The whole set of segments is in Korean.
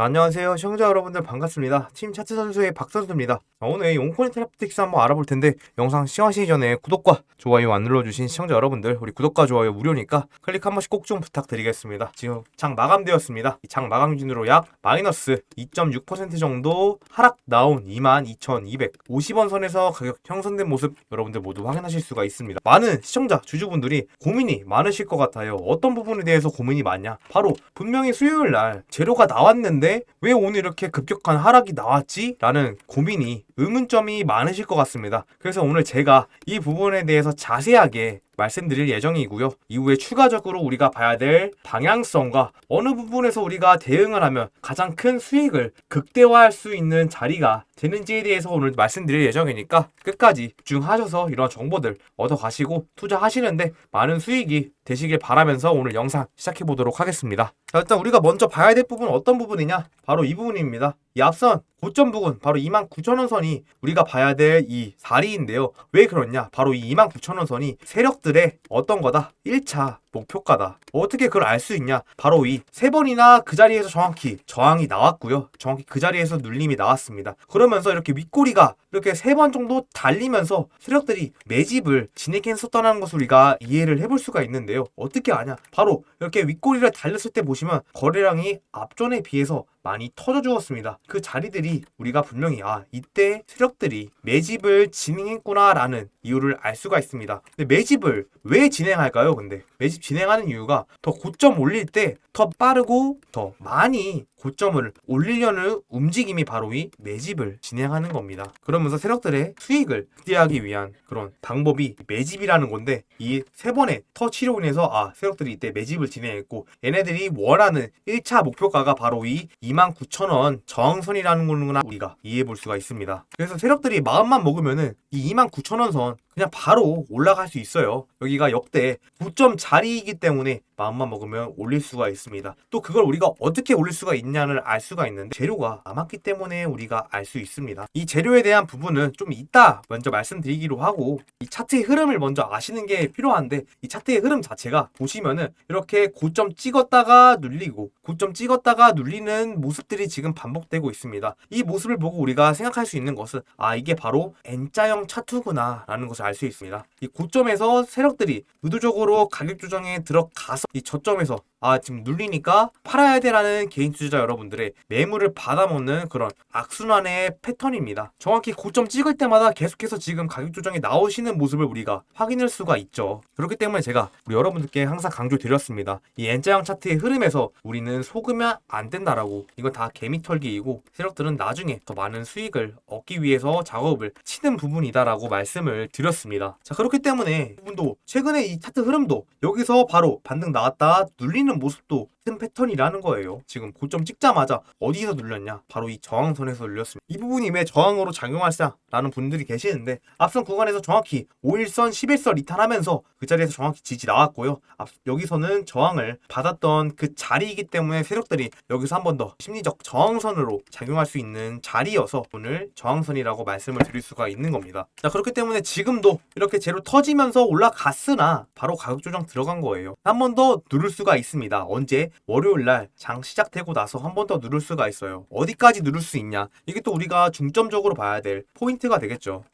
안녕하세요 시청자 여러분들 반갑습니다. 팀 차트 선수의 박 선수입니다. 자, 오늘 용코인 테라프틱스 한번 알아볼 텐데 영상 시청하시기 전에 구독과 좋아요 안 눌러주신 시청자 여러분들 우리 구독과 좋아요 무료니까 클릭 한 번씩 꼭 좀 부탁드리겠습니다. 지금 장 마감되었습니다. 이장 마감 기준으로 약 마이너스 2.6% 정도 하락 나온 22,250원 선에서 가격 형성된 모습 여러분들 모두 확인하실 수가 있습니다. 많은 시청자 주주분들이 고민이 많으실 것 같아요. 어떤 부분에 대해서 고민이 많냐? 바로 분명히 수요일 날 재료가 나왔는데 왜 오늘 이렇게 급격한 하락이 나왔지? 라는 고민이 의문점이 많으실 것 같습니다. 그래서 오늘 제가 이 부분에 대해서 자세하게 말씀드릴 예정이고요. 이후에 추가적으로 우리가 봐야 될 방향성과 어느 부분에서 우리가 대응을 하면 가장 큰 수익을 극대화할 수 있는 자리가 되는지에 대해서 오늘 말씀드릴 예정이니까 끝까지 집중하셔서 이런 정보들 얻어가시고 투자하시는데 많은 수익이 되시길 바라면서 오늘 영상 시작해 보도록 하겠습니다. 자, 일단 우리가 먼저 봐야 될 부분은 어떤 부분이냐? 바로 이 부분입니다. 이 앞선 고점 부분 바로 29,000원 선이 우리가 봐야 될 이 사리인데요. 왜 그렇냐? 바로 이 29,000원 선이 세력들 의 어떤 거다? 1차 목표가다. 어떻게 그걸 알 수 있냐? 바로 이 세 번이나 그 자리에서 정확히 저항이 나왔고요. 정확히 그 자리에서 눌림이 나왔습니다. 그러면서 이렇게 윗꼬리가 이렇게 세 번 정도 달리면서 세력들이 매집을 진행했었다는 것을 우리가 이해를 해볼 수가 있는데요. 어떻게 아냐? 바로 이렇게 윗꼬리를 달렸을 때 보시면 거래량이 앞전에 비해서 많이 터져 주었습니다. 그 자리들이 우리가 분명히 아 이때 세력들이 매집을 진행했구나라는 이유를 알 수가 있습니다. 근데 매집을 왜 진행할까요? 근데 매집 진행하는 이유가 더 고점 올릴 때 더 빠르고 더 많이 고점을 올리려는 움직임이 바로 이 매집을 진행하는 겁니다. 그러면서 세력들의 수익을 극대화하기 위한 그런 방법이 매집이라는 건데 이 세 번의 터치로 인해서 아 세력들이 이때 매집을 진행했고 얘네들이 원하는 1차 목표가가 바로 이 29,000원 저항선이라는 거구나 우리가 이해해 볼 수가 있습니다. 그래서 세력들이 마음만 먹으면은 이 29,000원 선 그냥 바로 올라갈 수 있어요. 여기가 역대 고점 자리이기 때문에 마음만 먹으면 올릴 수가 있습니다. 또 그걸 우리가 어떻게 올릴 수가 있냐를 알 수가 있는데 재료가 남았기 때문에 우리가 알 수 있습니다. 이 재료에 대한 부분은 좀 이따 먼저 말씀드리기로 하고 이 차트의 흐름을 먼저 아시는 게 필요한데 이 차트의 흐름 자체가 보시면은 이렇게 고점 찍었다가 눌리고 고점 찍었다가 눌리는 모습들이 지금 반복되고 있습니다. 이 모습을 보고 우리가 생각할 수 있는 것은 아 이게 바로 N자형 차트구나 라는 것을 알 수 있습니다. 이 고점에서 세력들이 의도적으로 가격 조정에 들어가서 이 저점에서 아 지금 눌리니까 팔아야 돼라는 개인 투자자 여러분들의 매물을 받아먹는 그런 악순환의 패턴입니다. 정확히 고점 찍을 때마다 계속해서 지금 가격 조정이 나오시는 모습을 우리가 확인할 수가 있죠. 그렇기 때문에 제가 우리 여러분들께 항상 강조드렸습니다. 이 N자형 차트의 흐름에서 우리는 속으면 안 된다라고 이건 다 개미털기이고 세력들은 나중에 더 많은 수익을 얻기 위해서 작업을 치는 부분이다라고 말씀을 드렸습니다. 자 그렇기 때문에 부분도 최근에 이 차트 흐름도 여기서 바로 반등 나왔다 눌리는 모습도 같은 패턴이라는 거예요. 지금 고점 찍자마자 어디서 눌렸냐? 바로 이 저항선에서 눌렸습니다. 이 부분이 왜 저항으로 작용할까라는 분들이 계시는데 앞선 구간에서 정확히 5일선, 11선 리탄하면서 그 자리에서 정확히 지지 나왔고요. 앞, 여기서는 저항을 받았던 그 자리이기 때문에 세력들이 여기서 한 번 더 심리적 저항선으로 작용할 수 있는 자리여서 오늘 저항선이라고 말씀을 드릴 수가 있는 겁니다. 자 그렇기 때문에 지금도 이렇게 제로 터지면서 올라갔으나 바로 가격 조정 들어간 거예요. 한 번 더 누를 수가 있습니다. 언제? 월요일 날 장 시작되고 나서 한 번 더 누를 수가 있어요. 어디까지 누를 수 있냐? 이게 또 우리가 중점적으로 봐야 될 포인트가 되겠죠.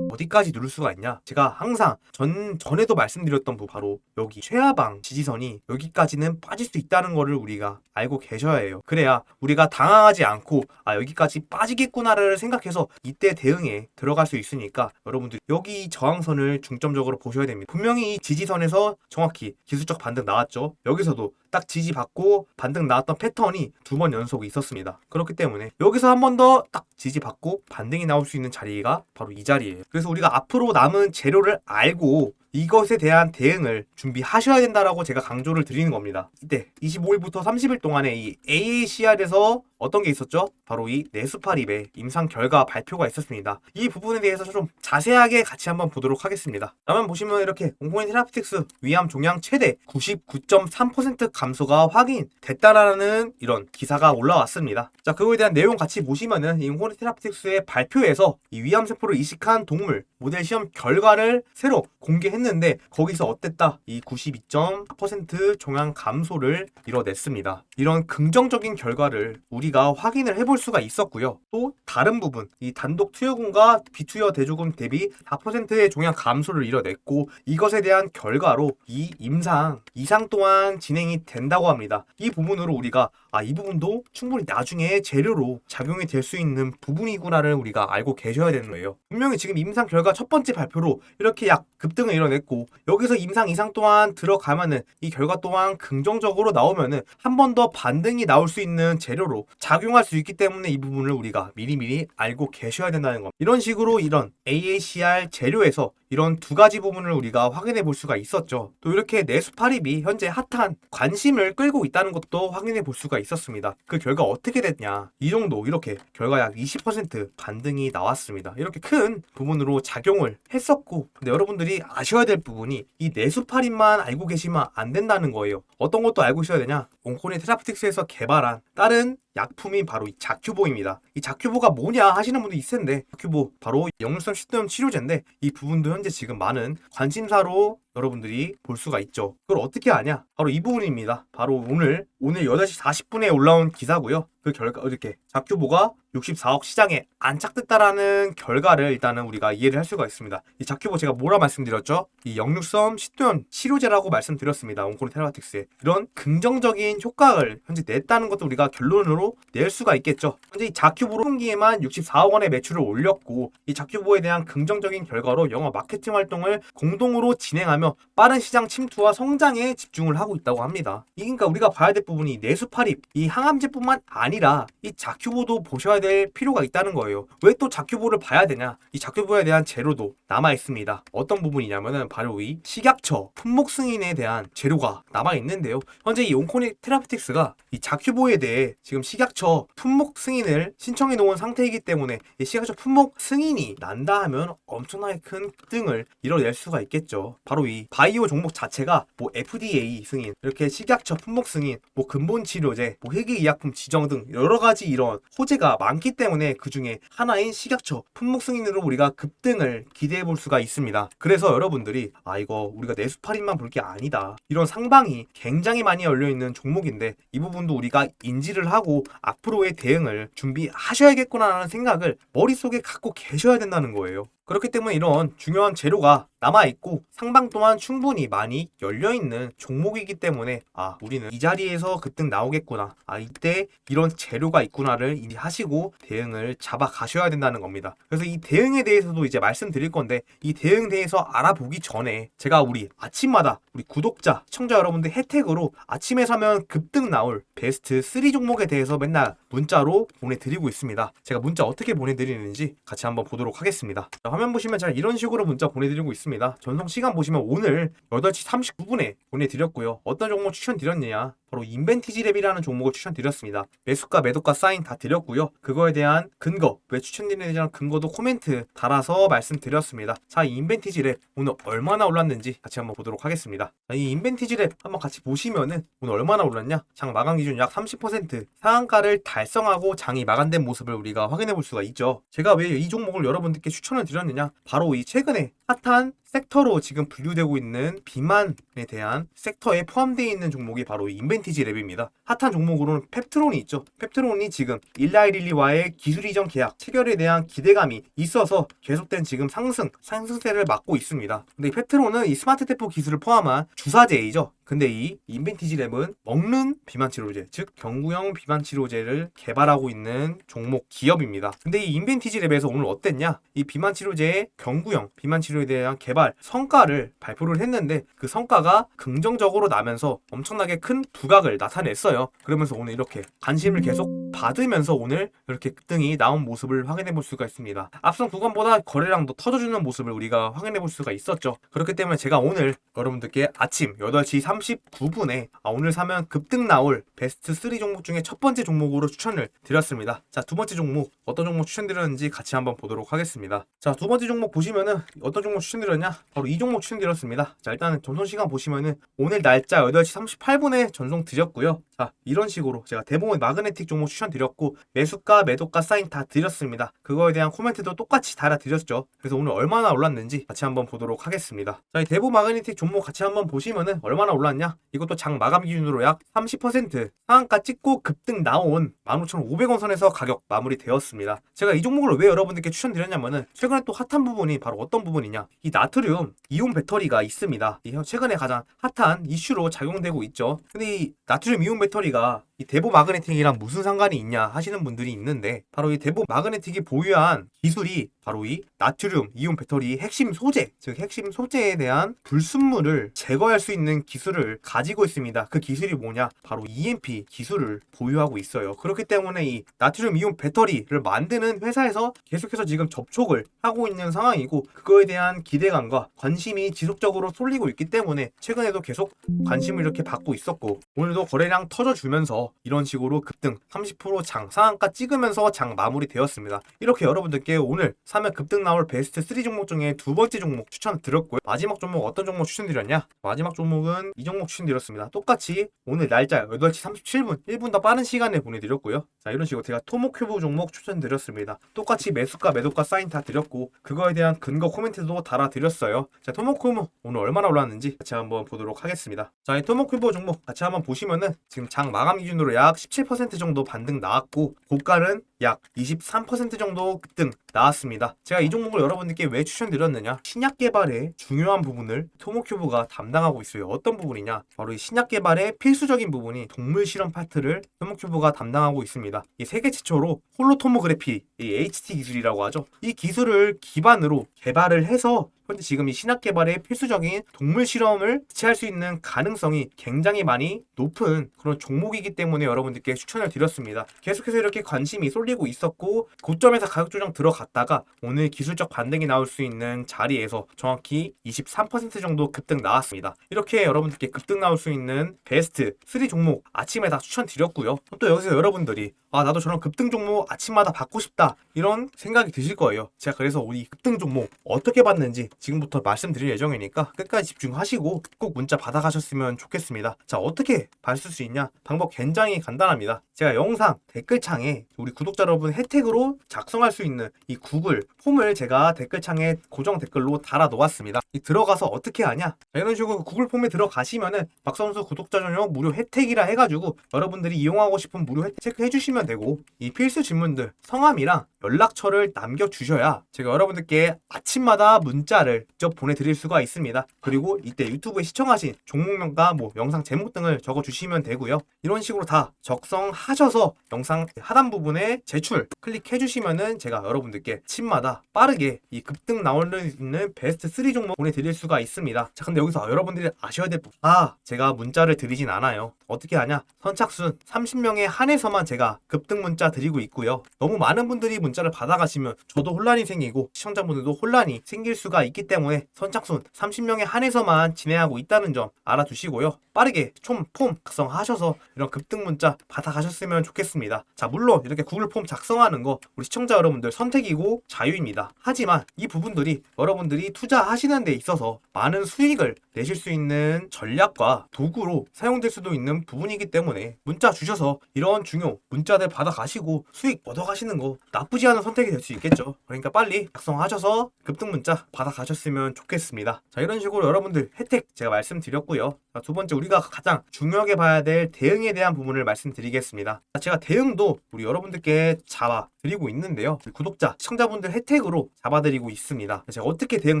어디까지 누를 수가 있냐? 제가 항상 전 전에도 말씀드렸던 부 바로 여기 최하방 지지선이 여기까지는 빠질 수 있다는 거를 우리가 알고 계셔야 해요. 그래야 우리가 당황하지 않고 아 여기까지 빠지겠구나를 생각해서 이때 대응에 들어갈 수 있으니까 여러분들 여기 저항선을 중점적으로 보셔야 됩니다. 분명히 이 지지선에서 정확히 기술적 반등 나왔죠. 여기서도 딱 지지받고 반등 나왔던 패턴이 두 번 연속 있었습니다. 그렇기 때문에 여기서 한 번 더 딱 지지받고 반등이 나올 수 있는 자리가 바로 이 자리예요. 그래서 우리가 앞으로 남은 재료를 알고 이것에 대한 대응을 준비하셔야 된다라고 제가 강조를 드리는 겁니다. 이때 25일부터 30일 동안에 이 AACR에서 어떤 게 있었죠? 바로 이 네스파립의 임상 결과 발표가 있었습니다. 이 부분에 대해서 좀 자세하게 같이 한번 보도록 하겠습니다. 다음 보시면 이렇게 공포인 테라피틱스 위암 종양 최대 99.3% 감소가 확인됐다라는 이런 기사가 올라왔습니다. 자, 그거에 대한 내용 같이 보시면은 이 공포인 테라피틱스의 발표에서 이 위암 세포를 이식한 동물 모델 시험 결과를 새로 공개했는 했는데 거기서 어땠다? 이 92.4% 종양 감소를 이뤄냈습니다. 이런 긍정적인 결과를 우리가 확인을 해볼 수가 있었고요. 또 다른 부분, 이 단독 투여금과 비투여 대조금 대비 4%의 종양 감소를 이뤄냈고 이것에 대한 결과로 이 임상 이상 또한 진행이 된다고 합니다. 이 부분으로 우리가 아 이 부분도 충분히 나중에 재료로 작용이 될 수 있는 부분이구나를 우리가 알고 계셔야 되는 거예요. 분명히 지금 임상 결과 첫 번째 발표로 이렇게 약 급등을 이뤄냈고 여기서 임상 이상 또한 들어가면은 이 결과 또한 긍정적으로 나오면은 한 번 더 반등이 나올 수 있는 재료로 작용할 수 있기 때문에 이 부분을 우리가 미리미리 알고 계셔야 된다는 겁니다. 이런 식으로 이런 AACR 재료에서 이런 두 가지 부분을 우리가 확인해 볼 수가 있었죠. 또 이렇게 내수 파립이 현재 핫한 관심을 끌고 있다는 것도 확인해 볼 수가 있었습니다. 그 결과 어떻게 됐냐? 이 정도 이렇게 결과 약 20% 반등이 나왔습니다. 이렇게 큰 부분으로 작용을 했었고 근데 여러분들이 아셔야 될 부분이 이 내수 파립만 알고 계시면 안 된다는 거예요. 어떤 것도 알고 있어야 되냐? 옹코니 테라프틱스에서 개발한 다른 약품이 바로 이 자큐보입니다. 이 자큐보가 뭐냐 하시는 분도 있을 텐데 자큐보 바로 역류성 식도염 치료제인데 이 부분도 현재 지금 많은 관심사로 여러분들이 볼 수가 있죠. 그걸 어떻게 아냐? 바로 이 부분입니다. 바로 오늘 오늘 8시 40분에 올라온 기사고요. 그 결과 이렇게 자큐보가 64억 시장에 안착됐다라는 결과를 일단은 우리가 이해를 할 수가 있습니다. 이 자큐보 제가 뭐라 말씀드렸죠? 이 역류성 식도염 치료제라고 말씀드렸습니다. 온코니 테라틱스에 이런 긍정적인 효과를 현재 냈다는 것도 우리가 결론으로 낼 수가 있겠죠. 현재 이 자큐보로 분기에만 64억 원의 매출을 올렸고 이 자큐보에 대한 긍정적인 결과로 영어 마케팅 활동을 공동으로 진행하며 빠른 시장 침투와 성장에 집중을 하고 있다고 합니다. 이 그러니까 우리가 봐야 될 부분이 내수 파립, 이 항암제뿐만 아니라 이 자큐보도 보셔야 될 필요가 있다는 거예요. 왜 또 자큐보를 봐야 되냐? 이 자큐보에 대한 재료도 남아 있습니다. 어떤 부분이냐면은 바로 이 식약처 품목 승인에 대한 재료가 남아 있는데요. 현재 이 온코니 테라피틱스가 이 자큐보에 대해 지금 식약처 품목 승인을 신청해 놓은 상태이기 때문에 이 식약처 품목 승인이 난다 하면 엄청나게 큰 등을 이뤄낼 수가 있겠죠. 바로 이 바이오 종목 자체가 뭐 FDA 승인, 이렇게 식약처 품목 승인, 뭐 근본 치료제, 뭐 희귀 의약품 지정 등 여러 가지 이런 호재가 많기 때문에 그 중에 하나인 식약처 품목 승인으로 우리가 급등을 기대해 볼 수가 있습니다. 그래서 여러분들이 아 이거 우리가 내수팔인만 볼 게 아니다. 이런 상방이 굉장히 많이 열려 있는 종목인데 이 부분도 우리가 인지를 하고 앞으로의 대응을 준비하셔야겠구나라는 생각을 머릿속에 갖고 계셔야 된다는 거예요. 그렇기 때문에 이런 중요한 재료가 남아있고 상방 또한 충분히 많이 열려있는 종목이기 때문에 아 우리는 이 자리에서 급등 나오겠구나. 아 이때 이런 재료가 있구나를 인지하시고 대응을 잡아 가셔야 된다는 겁니다. 그래서 이 대응에 대해서도 이제 말씀드릴 건데 이 대응 대해서 알아보기 전에 제가 우리 아침마다 우리 구독자 시청자 여러분들 혜택으로 아침에 사면 급등 나올 베스트 3 종목에 대해서 맨날 문자로 보내드리고 있습니다 제가 문자 어떻게 보내드리는지 같이 한번 보도록 하겠습니다 자, 화면 보시면 제가 이런 식으로 문자 보내드리고 있습니다. 전송 시간 보시면 오늘 8시 39분에 보내드렸고요. 어떤 종목 추천드렸느냐? 바로 인벤티지 랩이라는 종목을 추천드렸습니다. 매수가, 매도가 사인 다 드렸고요. 그거에 대한 근거, 왜 추천드리는지 대한 근거도 코멘트 달아서 말씀드렸습니다. 자, 이 인벤티지 랩 오늘 얼마나 올랐는지 같이 한번 보도록 하겠습니다. 자, 이 인벤티지 랩 한번 같이 보시면은 오늘 얼마나 올랐냐? 장 마감 기준 약 30% 상한가를 달성하고 장이 마감된 모습을 우리가 확인해 볼 수가 있죠. 제가 왜 이 종목을 여러분들께 추천을 드렸느냐? 바로 이 최근에 핫한 섹터로 지금 분류되고 있는 비만에 대한 섹터에 포함되어 있는 종목이 바로 인벤티지 랩입니다. 핫한 종목으로는 펩트론이 있죠. 펩트론이 지금 일라이릴리와의 기술 이전 계약 체결에 대한 기대감이 있어서 계속된 지금 상승, 상승세를 맞고 있습니다. 근데 이 펩트론은 이 스마트 테포 기술을 포함한 주사제이죠. 근데 이 인벤티지 랩은 먹는 비만 치료제, 즉 경구형 비만 치료제를 개발하고 있는 종목 기업입니다. 근데 이 인벤티지 랩에서 오늘 어땠냐? 이 비만 치료제의 경구형 비만 치료에 대한 개발 성과를 발표를 했는데 그 성과가 긍정적으로 나면서 엄청나게 큰 부각을 나타냈어요. 그러면서 오늘 이렇게 관심을 계속 받으면서 오늘 이렇게 급등이 나온 모습을 확인해 볼 수가 있습니다. 앞선 구간보다 거래량도 터져주는 모습을 우리가 확인해 볼 수가 있었죠. 그렇기 때문에 제가 오늘 여러분들께 아침 8시 39분에 아, 오늘 사면 급등 나올 베스트 3 종목 중에 첫 번째 종목으로 추천을 드렸습니다. 자, 두 번째 종목 어떤 종목 추천드렸는지 같이 한번 보도록 하겠습니다. 자, 두 번째 종목 보시면은 어떤 종목 추천드렸냐? 바로 이 종목 추천드렸습니다. 자, 일단은 전송 시간 보시면은 오늘 날짜 8시 38분에 전송 드렸고요. 자, 이런 식으로 제가 대부분 마그네틱 종목 추천드렸고 매수가, 매도가 사인 다 드렸습니다. 그거에 대한 코멘트도 똑같이 달아드렸죠. 그래서 오늘 얼마나 올랐는지 같이 한번 보도록 하겠습니다. 자, 이 대부 마그네틱 종목 같이 한번 보시면은 얼마나 올랐냐? 이것도 장 마감 기준으로 약 30% 상한가 찍고 급등 나온 15,500원 선에서 가격 마무리되었습니다. 제가 이 종목을 왜 여러분들께 추천드렸냐면은 최근에 또 핫한 부분이 바로 어떤 부분이냐? 이 나트 륨 이온 배터리가 있습니다. 이 최근에 가장 핫한 이슈로 작용되고 있죠. 근데 이 나트륨 이온 배터리가 이 대보 마그네틱이랑 무슨 상관이 있냐 하시는 분들이 있는데 바로 이 대보 마그네틱이 보유한 기술이 바로 이 나트륨 이온 배터리의 핵심 소재 즉 핵심 소재에 대한 불순물을 제거할 수 있는 기술을 가지고 있습니다. 그 기술이 뭐냐? 바로 EMP 기술을 보유하고 있어요. 그렇기 때문에 이 나트륨 이온 배터리를 만드는 회사에서 계속해서 지금 접촉을 하고 있는 상황이고 그거에 대한 기대감과 관심이 지속적으로 쏠리고 있기 때문에 최근에도 계속 관심을 이렇게 받고 있었고 오늘도 거래량 터져주면서 이런 식으로 급등 30%장 상한가 찍으면서 장 마무리되었습니다. 이렇게 여러분들께 오늘 사면 급등 나올 베스트 3 종목 중에 두 번째 종목 추천드렸고요. 마지막 종목 어떤 종목 추천드렸냐? 마지막 종목은 이 종목 추천드렸습니다. 똑같이 오늘 날짜 8시 37분 1분 더 빠른 시간에 보내드렸고요. 자 이런 식으로 제가 토모큐브 종목 추천드렸습니다. 똑같이 매수가 매도가 사인 다 드렸고 그거에 대한 근거 코멘트도 달아드렸어요. 자 토모큐브 오늘 얼마나 올랐는지 같이 한번 보도록 하겠습니다. 자이 토모큐브 종목 같이 한번 보시면은 지금 장 마감 기준 으로 약 17% 정도 반등 나왔고 고가는 약 23% 정도 급등 나왔습니다. 제가 이 종목을 여러분들께 왜 추천드렸느냐? 신약 개발의 중요한 부분을 토모큐브가 담당하고 있어요. 어떤 부분이냐? 바로 이 신약 개발의 필수적인 부분이 동물 실험 파트를 토모큐브가 담당하고 있습니다. 이 세계 최초로 홀로토모그래피, 이 HT 기술이라고 하죠. 이 기술을 기반으로 개발을 해서 현재 지금 이 신약 개발에 필수적인 동물 실험을 지할 수 있는 가능성이 굉장히 많이 높은 그런 종목이기 때문에 여러분들께 추천을 드렸습니다. 계속해서 이렇게 관심이 쏠리고 있었고 고점에서 가격 조정 들어갔다가 오늘 기술적 반등이 나올 수 있는 자리에서 정확히 23% 정도 급등 나왔습니다. 이렇게 여러분들께 급등 나올 수 있는 베스트 3 종목 아침에 다 추천드렸고요. 또 여기서 여러분들이 아 나도 저런 급등 종목 아침마다 받고 싶다 이런 생각이 드실 거예요. 제가 그래서 우리 급등 종목 어떻게 받는지 지금부터 말씀드릴 예정이니까 끝까지 집중하시고 꼭 문자 받아가셨으면 좋겠습니다. 자 어떻게 받을 수 있냐? 방법 굉장히 간단합니다. 제가 영상 댓글창에 우리 구독자 여러분 혜택으로 작성할 수 있는 이 구글 폼을 제가 댓글창에 고정 댓글로 달아 놓았습니다. 이 들어가서 어떻게 하냐? 자, 이런 식으로 구글 폼에 들어가시면은 박선수 구독자 전용 무료 혜택이라 해가지고 여러분들이 이용하고 싶은 무료 혜택 체크해 주시면 되고 이 필수 질문들 성함이랑 연락처를 남겨주셔야 제가 여러분들께 아침마다 문자를 직접 보내드릴 수가 있습니다. 그리고 이때 유튜브에 시청하신 종목명과 뭐 영상 제목 등을 적어주시면 되고요. 이런 식으로 다 적성하셔서 영상 하단 부분에 제출 클릭해주시면은 제가 여러분들께 아침마다 빠르게 이 급등 나오는 있는 베스트 3 종목 보내드릴 수가 있습니다. 자, 근데 여기서 여러분들이 아셔야 될 부분. 아, 제가 문자를 드리진 않아요. 어떻게 하냐? 선착순 30명에 한해서만 제가 급등 문자 드리고 있고요. 너무 많은 분들이 문자 를 받아가시면 저도 혼란이 생기고 시청자분들도 혼란이 생길 수가 있기 때문에 선착순 30명에 한해서만 진행하고 있다는 점 알아두시고요. 빠르게 총 폼 작성하셔서 이런 급등 문자 받아가셨으면 좋겠습니다. 자, 물론 이렇게 구글 폼 작성하는 거 우리 시청자 여러분들 선택이고 자유입니다. 하지만 이 부분들이 여러분들이 투자하시는 데 있어서 많은 수익을 내실 수 있는 전략과 도구로 사용될 수도 있는 부분이기 때문에 문자 주셔서 이런 중요 문자들 받아가시고 수익 얻어가시는 거 나쁘지 않은 선택이 될 수 있겠죠. 그러니까 빨리 작성하셔서 급등 문자 받아가셨으면 좋겠습니다. 자 이런 식으로 여러분들 혜택 제가 말씀드렸고요. 자, 두 번째 우리가 가장 중요하게 봐야 될 대응에 대한 부분을 말씀드리겠습니다. 자, 제가 대응도 우리 여러분들께 잡아 드리고 있는데요. 구독자, 시청자분들 혜택으로 잡아드리고 있습니다. 제가 어떻게 대응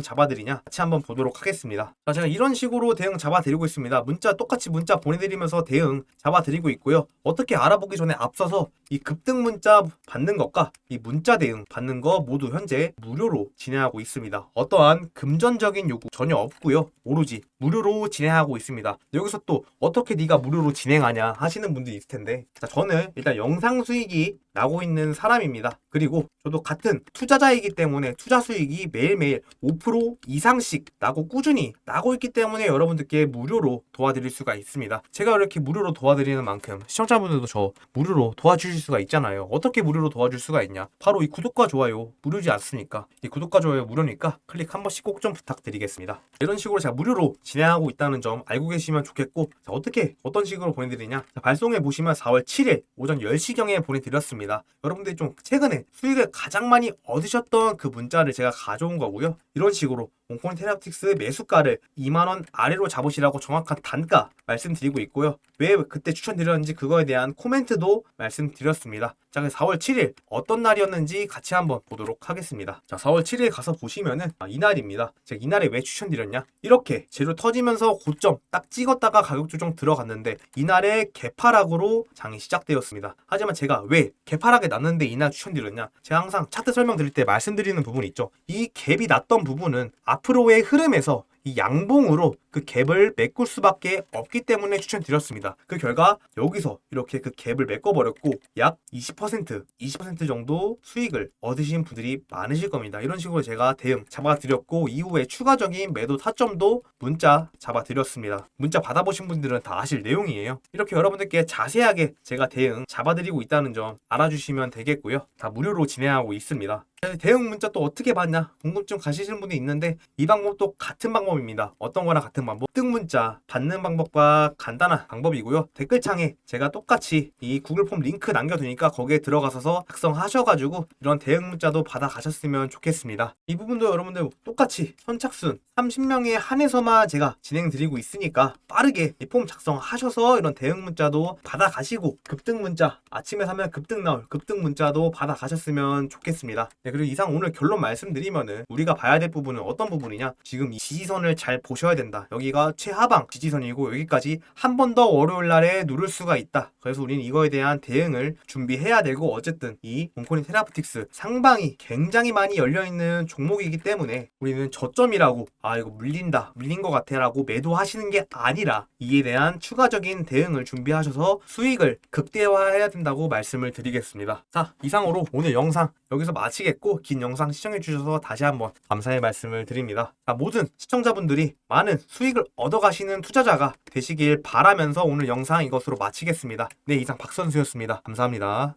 잡아드리냐 같이 한번 보도록 하겠습니다. 자, 제가 이런 식으로 대응 잡아드리고 있습니다. 문자 똑같이 문자 보내드리면서 대응 잡아드리고 있고요. 어떻게 알아보기 전에 앞서서 이 급등 문자 받는 것과 이 문자 대응 받는 거 모두 현재 무료로 진행하고 있습니다. 어떠한 금전적인 요구 전혀 없고요. 오로지 무료로 진행하고 있습니다. 여기서 또 어떻게 네가 무료로 진행하냐 하시는 분들이 있을 텐데 자, 저는 일단 영상 수익이 나고 있는 사람입니다. 그리고 저도 같은 투자자이기 때문에 투자 수익이 매일매일 5% 이상씩 나고 꾸준히 나고 있기 때문에 여러분들께 무료로 도와드릴 수가 있습니다. 제가 이렇게 무료로 도와드리는 만큼 시청자분들도 저 무료로 도와주실 수가 있잖아요. 어떻게 무료로 도와줄 수가 있냐? 바로 이 구독과 좋아요 무료지 않습니까? 이 구독과 좋아요 무료니까 클릭 한 번씩 꼭 좀 부탁드리겠습니다. 이런 식으로 제가 무료로 진행하고 있다는 점 알고 계시면 좋겠고 자, 어떻게 어떤 식으로 보내드리냐? 자, 발송해 보시면 4월 7일 오전 10시경에 보내드렸습니다. 여러분들이 좀 최근에 수익을 가장 많이 얻으셨던 그 문자를 제가 가져온 거고요. 이런 식으로 몽코인 테라틱스 매수가를 2만원 아래로 잡으시라고 정확한 단가 말씀드리고 있고요. 왜 그때 추천드렸는지 그거에 대한 코멘트도 말씀드렸습니다. 자, 그 4월 7일 어떤 날이었는지 같이 한번 보도록 하겠습니다. 자, 4월 7일 가서 보시면은 아, 이날입니다. 제가 이날에 왜 추천드렸냐? 이렇게 재료 터지면서 고점 딱 찍었다가 가격 조정 들어갔는데 이날에 개파락으로 장이 시작되었습니다. 하지만 제가 왜 개파락에 났는데 이날 추천드렸냐? 제가 항상 차트 설명드릴 때 말씀드리는 부분이 있죠. 이 갭이 났던 부분은 앞으로의 흐름에서 이 양봉으로 그 갭을 메꿀 수밖에 없기 때문에 추천드렸습니다. 그 결과 여기서 이렇게 그 갭을 메꿔버렸고 약 20% 20% 정도 수익을 얻으신 분들이 많으실 겁니다. 이런 식으로 제가 대응 잡아드렸고 이후에 추가적인 매도 타점도 문자 잡아드렸습니다. 문자 받아보신 분들은 다 아실 내용이에요. 이렇게 여러분들께 자세하게 제가 대응 잡아드리고 있다는 점 알아주시면 되겠고요. 다 무료로 진행하고 있습니다. 대응 문자 또 어떻게 받냐 궁금증 가시는 분이 있는데 이 방법도 같은 방법입니다. 어떤 거나 같은 방법. 뜨 문자 받는 방법과 간단한 방법이고요. 댓글창에 제가 똑같이 이 구글 폼 링크 남겨두니까 거기에 들어가셔서 작성하셔가지고 이런 대응 문자도 받아 가셨으면 좋겠습니다. 이 부분도 여러분들 똑같이 선착순 30명에 한해서만 제가 진행 드리고 있으니까 빠르게 이 폼 작성하셔서 이런 대응 문자도 받아 가시고 급등 문자 아침에 사면 급등 나올 급등 문자도 받아 가셨으면 좋겠습니다. 네, 그리고 이상 오늘 결론 말씀드리면은 우리가 봐야 될 부분은 어떤 부분이냐? 지금 이 지지선을 잘 보셔야 된다. 여기가 최하방 지지선이고 여기까지 한 번 더 월요일 날에 누를 수가 있다. 그래서 우리는 이거에 대한 대응을 준비해야 되고 어쨌든 이 몽코인 테라프틱스 상방이 굉장히 많이 열려 있는 종목이기 때문에 우리는 저점이라고 아 이거 물린다 물린 것 같아라고 매도하시는 게 아니라 이에 대한 추가적인 대응을 준비하셔서 수익을 극대화해야 된다고 말씀을 드리겠습니다. 자 이상으로 오늘 영상 여기서 마치겠 고 긴 영상 시청해 주셔서 다시 한번 감사의 말씀을 드립니다. 자, 모든 시청자분들이 많은 수익을 얻어 가시는 투자자가 되시길 바라면서 오늘 영상 이것으로 마치겠습니다. 네 이상 박선수였습니다. 감사합니다.